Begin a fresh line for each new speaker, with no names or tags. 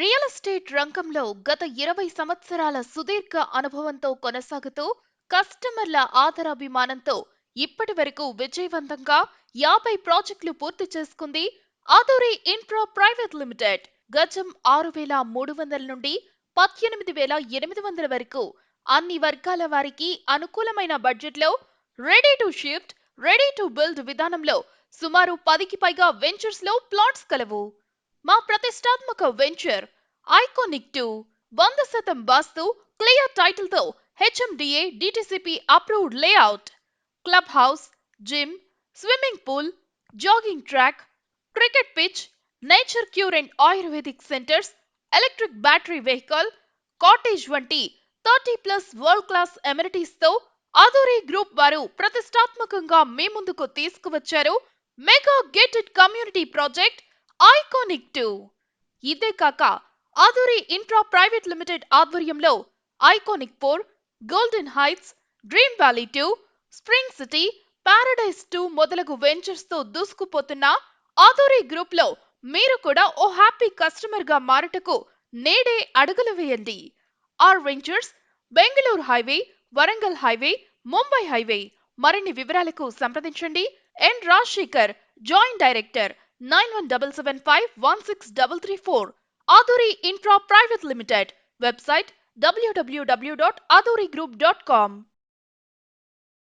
Real estate రంగంలో గత ఇరవై సంవత్సరాల సుదీర్ఘ అనుభవంతో కొనసాగుతూ కస్టమర్ల ఆదరాభిమానంతో ఇప్పటి వరకు విజయవంతంగా యాభై ప్రాజెక్టులు పూర్తి చేసుకుంది ఆదూరి ఇన్ఫ్రా ప్రైవేట్ లిమిటెడ్. గజం ఆరు వేల మూడు వందల నుండి పద్దెనిమిది వేల ఎనిమిది వందల వరకు అన్ని వర్గాల వారికి అనుకూలమైన బడ్జెట్లో ready to shift ready to build విధానంలో సుమారు పదికి పైగా వెంచర్స్లో ప్లాట్స్ కలవు. మా ప్రతిష్టాత్మక వెంచర్ ఐకోనిక్ టూ వంద శాతం వాస్తు క్లియర్ టైటిల్తో HMDA DTCP approved layout. Club house gym swimming pool jogging track cricket pitch nature cure and ayurvedic centres electric battery vehicle cottage వంటి థర్టీ ప్లస్ వరల్డ్ క్లాస్ ఎమినిటీస్తో గ్రూప్ వారు ప్రతిష్టాత్మకంగా మీ ముందుకు తీసుకువచ్చారు. Mega gated community project iconic two. ఇదే కాక Aduri intra private limited ఆధ్వర్యంలో iconic four golden heights dream valley two spring city paradise two మొదలగు వెంచర్స్తో దూసుకుపోతున్న ఆధురి గ్రూప్లో మీరు కూడా ఓ హ్యాపీ కస్టమర్గా మారుటకు నేడే అడుగులు వేయండి. R ventures Bengaluru highway Warangal highway Mumbai highway. మరిన్ని వివరాలకు సంప్రదించండి. N Rajasekhar joint director. 91775 Aduri Intra Private Limited. Website www.adurigroup.com.